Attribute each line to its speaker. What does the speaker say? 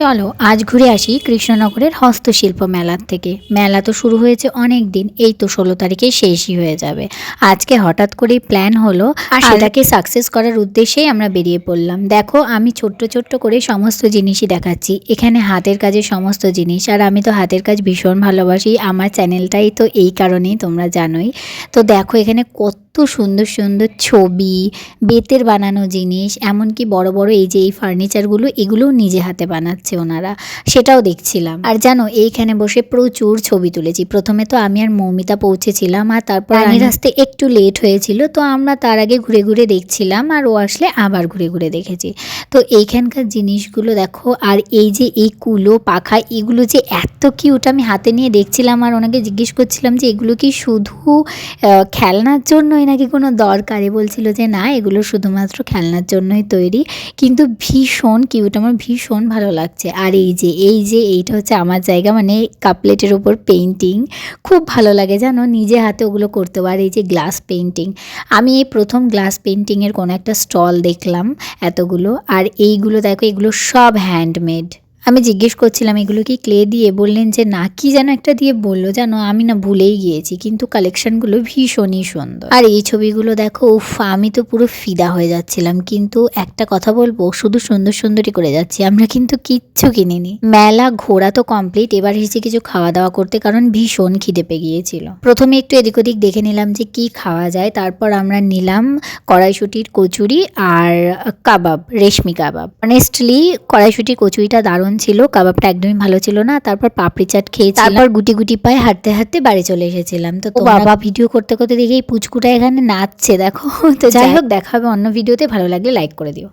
Speaker 1: চলো আজ ঘুরে আসি কৃষ্ণনগরের হস্তশিল্প মেলার থেকে। মেলা তো শুরু হয়েছে অনেক দিন এই তো ষোলো তারিখে শেষই হয়ে যাবে। আজকে হঠাৎ করেই প্ল্যান হলো আর সেটাকে সাকসেস করার উদ্দেশ্যেই আমরা বেরিয়ে পড়লাম। দেখো আমি ছোট্ট ছোট্ট করে সমস্ত জিনিসই দেখাচ্ছি। এখানে হাতের কাজের সমস্ত জিনিস আর আমি তো হাতের কাজ ভীষণ ভালোবাসি। আমার চ্যানেলটাই তো এই কারণেই তোমরা জানোই। তো দেখো এখানে কত সুন্দর সুন্দর ছবি বেতের বানানো জিনিস এমনকি বড় বড় এই যে এই ফার্নিচারগুলো এগুলোও নিজে হাতে বানাচ্ছে ওনারা। সেটাও দেখছিলাম। আর জানো এইখানে বসে প্রচুর ছবি তুলেছি। প্রথমে তো আমি আর মৌমিতা পৌঁছেছিলাম আর তারপর রানীর আসতে একটু লেট হয়েছিল তো আমরা তার আগে ঘুরে ঘুরে দেখছিলাম আর ও আসলে আবার ঘুরে ঘুরে দেখেছি। তো এইখানকার জিনিসগুলো দেখো আর এই যে এই কুলো পাখা এগুলো যে এত কিউট আমি হাতে নিয়ে দেখছিলাম আর ওনাকে জিজ্ঞেস করছিলাম যে এগুলো কি শুধু খেলনার খেলনার জন্যই নাকি কোনো দরকারে বলছিল যে, না, এগুলো শুধুমাত্র খেলনার জন্যই তৈরি। কিন্তু ভীষণ কিউট আমার ভীষণ ভালো লাগছে। আর এই যে এই যে, এইটা হচ্ছে আমার জায়গা মানে কাপলেটের ওপর পেন্টিং খুব ভালো লাগে, জানো? নিজে হাতে ওগুলো করতে পারে এই যে গ্লাস পেন্টিং আমি এই প্রথম গ্লাস পেন্টিংয়ের কোনো একটা স্টল দেখলাম এতগুলো। আর এইগুলো দেখো, এগুলো সব হ্যান্ডমেড আমি জিজ্ঞেস করছিলাম, এগুলো কি ক্লে দিয়ে? বললেন যে, না, কি যেন একটা দিয়ে বলল জানো, আমি না ভুলেই গিয়েছি, কিন্তু কালেকশনগুলো ভীষণই সুন্দর। আর এই ছবিগুলো দেখো, উফ, আমি তো পুরো ফিদা হয়ে যাচ্ছিলাম, কিন্তু একটা কথা বলব, শুধু সুন্দর সুন্দরই করে যাচ্ছি, আমরা কিন্তু কিচ্ছু কিনিনি। মেলা ঘোরা তো কমপ্লিট এবার এসেছি কিছু খাওয়া দাওয়া করতে, কারণ ভীষণ খিদে পেয়ে গিয়েছিল। প্রথমে একটু এদিক ওদিক দেখে নিলাম যে, কি খাওয়া যায়, তারপর আমরা নিলাম কড়াইশুটির কচুরি আর কাবাব, রেশমি কাবাব। অনেস্টলি কড়াইশুটির কচুরিটা দারুণ ছিল? কাবাবটা একদমই ভালো ছিল না। তারপর পাপড়ি চাট খেয়েছি তারপর গুটি গুটি পায়ে হাঁটতে হাঁটতে বাড়ি চলে এসেছিলাম। তো তো বাবা। ভিডিও করতে করতে দেখি এই পুচকুটা এখানে নাচছে দেখো। তো যাই হোক দেখা হবে অন্য ভিডিওতে। ভালো লাগলে লাইক করে দিও।